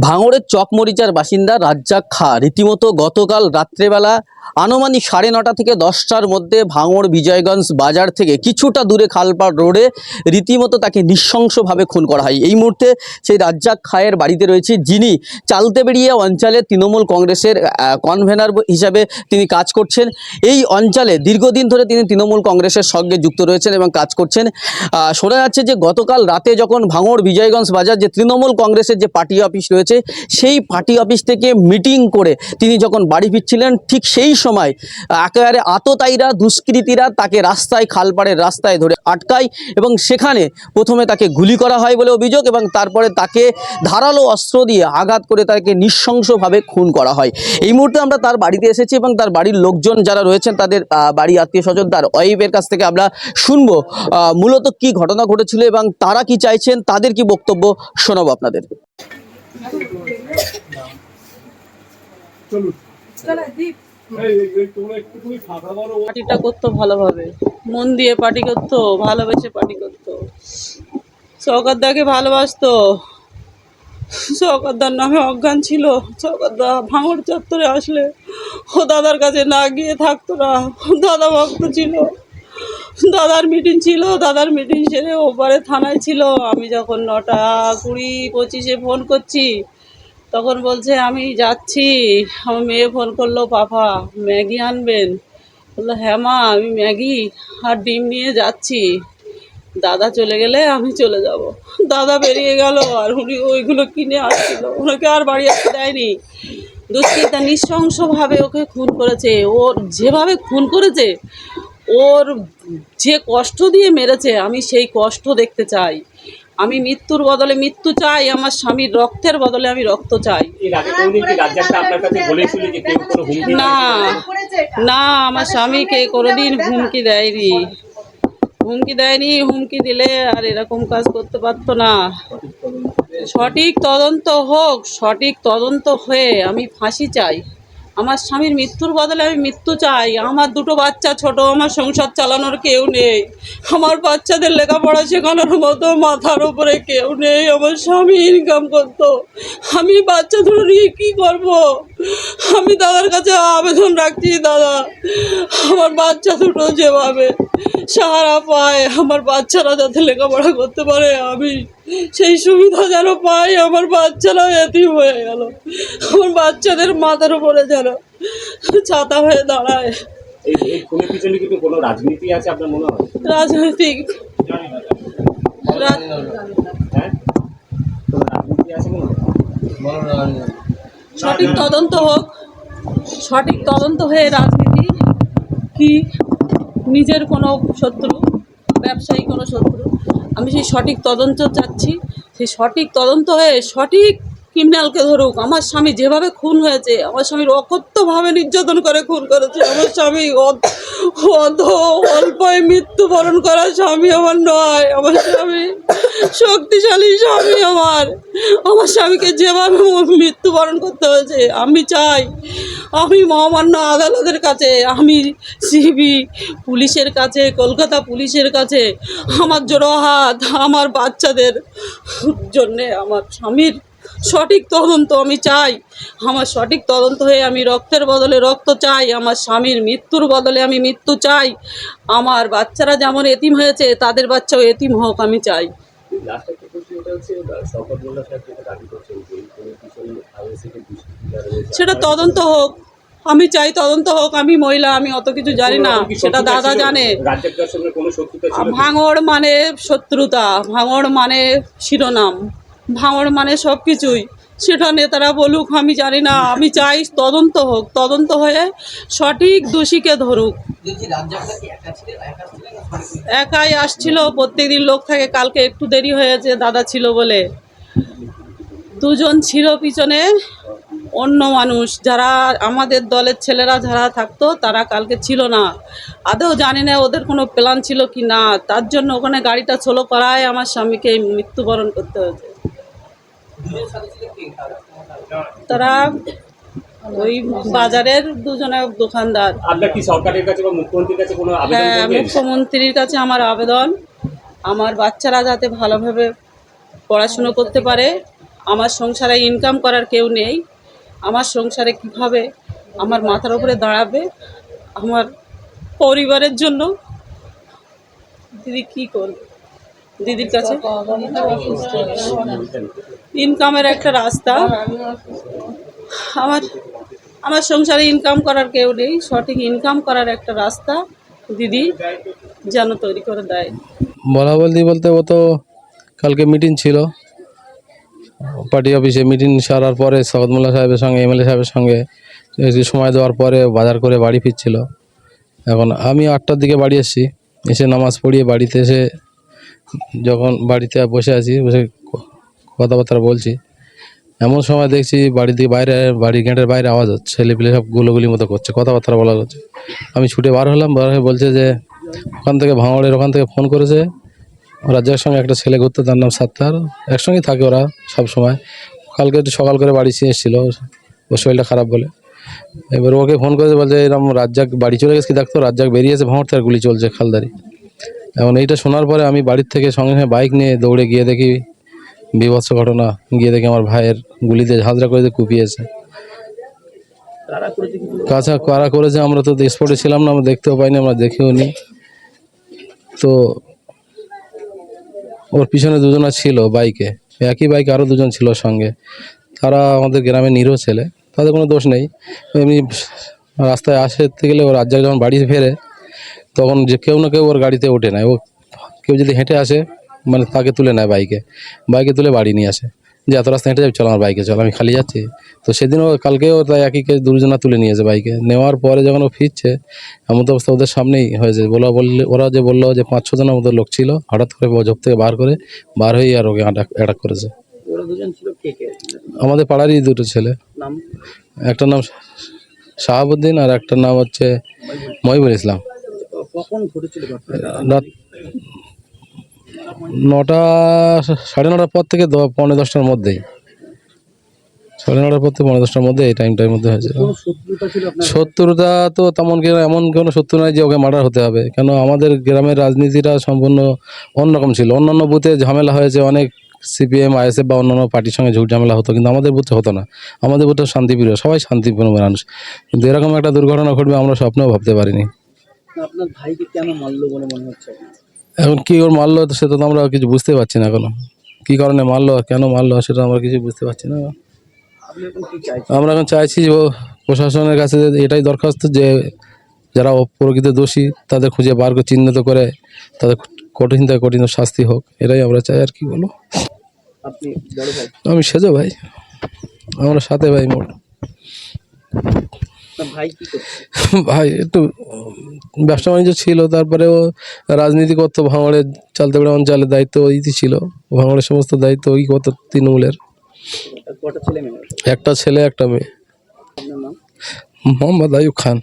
ভাঙড়ের চকমরিচার বাসিন্দা রাজ্জাক খা। রীতিমতো গতকাল রাত্রেবেলা আনুমানিক সাড়ে নটা থেকে দশটার মধ্যে ভাঙড় বিজয়গঞ্জ বাজার থেকে কিছুটা দূরে খালপাড় রোডে রীতিমতো তাকে নৃশংসভাবে খুন করা হয়। এই মুহূর্তে সেই রাজ্জাক খায়ের বাড়িতে রয়েছে যিনি চালতে বেরিয়ে অঞ্চলে তৃণমূল কংগ্রেসের কনভেনার হিসাবে তিনি কাজ করছেন। এই অঞ্চলে দীর্ঘদিন ধরে তিনি তৃণমূল কংগ্রেসের সঙ্গে যুক্ত রয়েছেন এবং কাজ করছেন। শোনা যাচ্ছে যে গতকাল রাতে যখন ভাঙড় বিজয়গঞ্জ বাজার যে তৃণমূল কংগ্রেসের যে পার্টি অফিস রয়েছে সেই পার্টি অফিস থেকে মিটিং করে তিনি যখন বাড়ি ফিরছিলেন, ঠিক সেই সময়, একেবারে আততায়ীরা, দুষ্কৃতীরা তাকে রাস্তায়, খালপাড়ের রাস্তায় ধরে আটকায় এবং সেখানে প্রথমে তাকে গুলি করা হয় বলে অভিযোগ এবং তারপরে তাকে ধারালো অস্ত্র দিয়ে আঘাত করে তাকে নৃশংসভাবে খুন করা হয়। এই মুহূর্তে আমরা তার বাড়িতে এসেছি এবং তার বাড়ির লোকজন যারা রয়েছেন, তাদের বাড়ি আত্মীয় স্বজন, তার ওয়াইফের কাছ থেকে আমরা শুনব। মূলত কি ঘটনা ঘটেছিল এবং তারা কি চাইছেন, তাদের কি বক্তব্য শোনাবো আপনাদের। পার্টিটা করতো ভালোভাবে। মন দিয়ে পার্টি করতো ভালোবেসে পার্টি করতো। সৌকতদাকে ভালোবাসতো। সৌকতদার নামে অজ্ঞান ছিল। সৌকতদা ভাঙড় চত্বরে আসলে ও দাদার কাছে না গিয়ে থাকতো না। দাদা ভক্ত ছিল। দাদার মিটিং ছিল, দাদার মিটিং সেরে ওপারে থানায় ছিল। আমি যখন নটা কুড়ি পঁচিশে ফোন করছি, তখন বলছে, আমি যাচ্ছি। আমার মেয়ে ফোন করল, পাপা, ম্যাগি আনবেন? বলল হ্যাঁ মা, আমি ম্যাগি আর ডিম নিয়ে যাচ্ছি। দাদা চলে গেলে আমি চলে যাব। দাদা বেরিয়ে গেল আর উনি ওইগুলো কিনে আসছিল। ওনাকে আর বাড়ি আসতে দেয়নি। দুষ্কৃতা নৃশংসভাবে ওকে খুন করেছে। ওর যেভাবে খুন করেছে ওর যে কষ্ট দিয়ে মেরেছে আমি সেই কষ্ট দেখতে চাই। আমি মৃত্যুর বদলে মৃত্যু চাই আমার স্বামীর রক্তের বদলে আমি রক্ত চাই। না না আমার স্বামীকে কোনোদিন হুমকি দেয়নি। হুমকি দেয়নি হুমকি দিলে আর এরকম কাজ করতে পারতো না। সঠিক তদন্ত হোক সঠিক তদন্ত হয়ে আমি ফাঁসি চাই। আমার স্বামীর মৃত্যুর বদলে আমি মৃত্যু চাই। আমার দুটো বাচ্চা ছোট, আমার সংসার চালানোর কেউ নেই। আমার বাচ্চাদের লেখাপড়া শেখানোর মতো মাথার উপরে কেউ নেই। আমার স্বামী ইনকাম করতো। আমি বাচ্চা দুটো নিয়ে কী করব? আমি দাদার কাছে আবেদন রাখছি, দাদা। আমার বাচ্চা দুটো যেভাবে সাহারা পায়, আমার বাচ্চারা যাতে লেখাপড়া করতে পারে, আমি সেই সুবিধা যেন পাই আমার বাচ্চারা এতিম হয়ে গেল। আমার বাচ্চাদের মাথার উপরে যেন ছাতা হয়ে দাঁড়ায়। রাজনীতি আছে আপনার মনে হয়? রাজনৈতিক। রাজ- হ্যাঁ? কোনো রাজনীতি আছে সঠিক তদন্ত হোক। সঠিক তদন্ত হয়ে রাজনীতি কি? নিজের কোনো শত্রু ব্যবসায়ী কোনো শত্রু। আমি সেই সঠিক তদন্ত চাচ্ছি। সেই সঠিক তদন্ত হয়ে সঠিক ক্রিমিনালকে ধরুক, আমার স্বামী যেভাবে খুন হয়েছে, আমার স্বামীর অকথ্যভাবে নির্যাতন করে খুন করেছে, আমার স্বামী অত- অল্পই মৃত্যুবরণ করা স্বামী আমার নয়, আমার স্বামী শক্তিশালী স্বামী আমার। আমার স্বামীকে যেভাবে মৃত্যুবরণ করতে হয়েছে, আমি চাই, আমি মহামান্য আদালতের কাছে, আমি সিবি পুলিশের কাছে, কলকাতা পুলিশের কাছে, আমার জোড়ো হাত আমার বাচ্চাদের জন্যে, আমার স্বামীর সঠিক তদন্ত আমি চাই। আমার সঠিক তদন্ত হয়ে আমি রক্তের বদলে রক্ত চাই। আমার স্বামীর মৃত্যুর বদলে আমি মৃত্যু চাই। আমার বাচ্চারা যেমন এতিম হয়েছে তাদের বাচ্চাও এতিম হোক আমি চাই। সেটা তদন্ত হোক। আমি চাই তদন্ত হোক। আমি মহিলা আমি অত কিছু জানি না। সেটা দাদা জানে? ভাঙড় মানে শত্রুতা। ভাঙড় মানে শিরোনাম। ভাঙড় মানে সব কিছুই সেটা নেতারা বলুক, আমি জানি না, আমি চাই তদন্ত হোক, তদন্ত হয়ে সঠিক দোষীকে ধরুক। একাই আসছিল, প্রত্যেকদিন লোক থাকে, কালকে একটু দেরি হয়েছে, দাদা ছিল বলে। দুজন ছিল পিছনে, অন্য মানুষ, যারা আমাদের দলের ছেলেরা যারা থাকতো, তারা কালকে ছিল না। আদৌ জানি না ওদের কোনো প্ল্যান ছিল কি না, তার জন্য ওখানে গাড়িটা ছোলো করায় আমার স্বামীকে মৃত্যুবরণ করতে হয়েছে। তারা ওই বাজারের দুজনে দোকানদার। আপনার কি সরকারের কাছে বা মুখ্যমন্ত্রীর কাছে কোনো আবেদন হ্যাঁ মুখ্যমন্ত্রীর কাছে আমার আবেদন। আমার বাচ্চারা যাতে ভালোভাবে পড়াশুনো করতে পারে আমার সংসারে ইনকাম করার কেউ নেই আমার সংসারে কীভাবে আমার মাথার উপরে দাঁড়াবে আমার পরিবারের জন্য দিদি কী করবে? দিদির কাছে? ইনকামের একটা রাস্তা। আমার আমার সংসারে ইনকাম করার কেউ নেই সঠিক ইনকাম করার একটা রাস্তা দিদি যেন তৈরি করে দেয়। বলা বলতে বলতে ও তো কালকে মিটিং ছিল। পার্টি অফিসে মিটিং সারার পরে শরৎ মোল্লা সাহেবের সঙ্গে এমএলএ সাহেবের সঙ্গে সময় দেওয়ার পরে বাজার করে বাড়ি ফিরছিল। এখন আমি আটটার দিকে বাড়ি এসেছি। এসে নামাজ পড়িয়ে বাড়িতে এসে যখন বাড়িতে বসে আছি, বসে কথাবার্তা বলছি, এমন সময় দেখছি বাড়ি থেকে বাইরে, বাড়ির গেটের বাইরে আওয়াজ হচ্ছে ছেলে পেলে সব গুলোগুলি মতো করছে, কথাবার্তা বলা হচ্ছে। আমি ছুটে বার হলাম, বার হয়ে বলছে যে, ওখান থেকে ভাঙড়ের ওখান থেকে ফোন করেছে। রাজ্যের সঙ্গে একটা ছেলে ঘুরতে, তার নাম সাত্তার, একসঙ্গেই থাকে ওরা সব সময়। কালকে একটু সকাল করে বাড়ি চেয়ে এসেছিল, ওর শরীরটা খারাপ বলে। এবার ওকে ফোন করেছে, বলছে এরকম রাজ্জাক বাড়ি চলে গেছে কি দেখতো রাজ্জাক বেরিয়েছে ভাঙড় তার গুলি চলছে, খালদারি। এখন এইটা শোনার পরে আমি বাড়ির থেকে সঙ্গে সঙ্গে বাইক নিয়ে দৌড়ে গিয়ে দেখি বিভৎস ঘটনা। গিয়ে দেখি আমার ভাইয়ের গুলিতে ঝাঁঝরা করে কুপিয়েছে। কাছা কারা করেছে আমরা তো স্পটে ছিলাম না, আমরা দেখতেও পাইনি, আমরা দেখেও নি। তো ওর পিছনে দুজনা ছিল বাইকে। একই বাইকে আরও দুজন ছিল সঙ্গে। তারা আমাদের গ্রামে নিরো ছেলে, তাদের কোনো দোষ নেই। এমনি রাস্তায় আসতে গেলে ওর রাজ্জাক যখন বাড়ি ফেরে তখন যে কেউ না কেউ ওর গাড়িতে ওঠে না। ও কেউ যদি হেঁটে আসে মানে তাকে তুলে নেয় বাইকে। বাইকে তুলে বাড়ি নিয়ে আসে। যে এত রাস্তা হেঁটে যাবি চল আমার বাইকে চল আমি খালি যাচ্ছি। তো সেদিনও কালকেও তাই একই কেস দুজনা তুলে নিয়েছে বাইকে। নেওয়ার পরে যখন ও ফিরছে এমন তো অবস্থা ওদের সামনেই হয়েছে। বলা বললে ওরা যে বলল যে পাঁচ ছ জনের মতো লোক ছিল হঠাৎ করে ঝোপ থেকে বার করে বার হয়েই আর ওকে অ্যাটাক করেছে। কে কে? আমাদের পাড়ারই দুটো ছেলে। একটা নাম শাহাবুদ্দিন আর একটা নাম হচ্ছে মহিবুল ইসলাম। কখন ঘটেছিল নটা সাড়ে নটার পর থেকে দ- পৌনে দশটার মধ্যেই। সাড়ে নটার পর থেকে পনেরো দশটার মধ্যে এই টাইমটার মধ্যে হয়েছে শত্রুতা তো তেমন এমন কোনো শত্রু নাই যে ওকে মার্ডার হতে হবে। কেন আমাদের গ্রামের রাজনীতিটা সম্পূর্ণ অন্যরকম ছিল। অন্যান্য বুথে ঝামেলা হয়েছে অনেক সিপিএম আইএসএফ বা অন্যান্য পার্টির সঙ্গে ঝুট ঝামেলা হতো কিন্তু আমাদের বুথে হতো না। আমাদের বুথে শান্তিপ্রিয় সবাই শান্তিপূর্ণ মানুষ। কিন্তু এরকম একটা দুর্ঘটনা ঘটবে আমরা স্বপ্নেও ভাবতে পারিনি। আপনার ভাইকে কেন মারলো বলে মনে হচ্ছে এখন কি ওর মারলো সেটা তো আমরা কিছু বুঝতে পারছি না এখনও। কী কারণে মারলো কেন মারলো সেটা আমরা কিছু বুঝতে পারছি না। আমরা এখন চাইছি যে প্রশাসনের কাছে এটাই দরখাস্ত যে যারা প্রকৃত দোষী তাদের খুঁজে বার করে চিহ্নিত করে তাদের কঠিন থেকে কঠিন শাস্তি হোক এটাই আমরা চাই আর কি বলো। আমি সেজো ভাই। আমরা সাথে ভাই মোট। ভাই কি ভাই একটু ব্যবসা বাণিজ্য ছিল তারপরে ও রাজনীতি করতো ভাঙড়ের চালতে পারে অঞ্চলের দায়িত্ব ওই ছিল। ভাঙড়ের সমস্ত দায়িত্ব ওই করতো তৃণমূলের। একটা ছেলে একটা মেয়ে। মোহাম্মদ আয়ুব খান।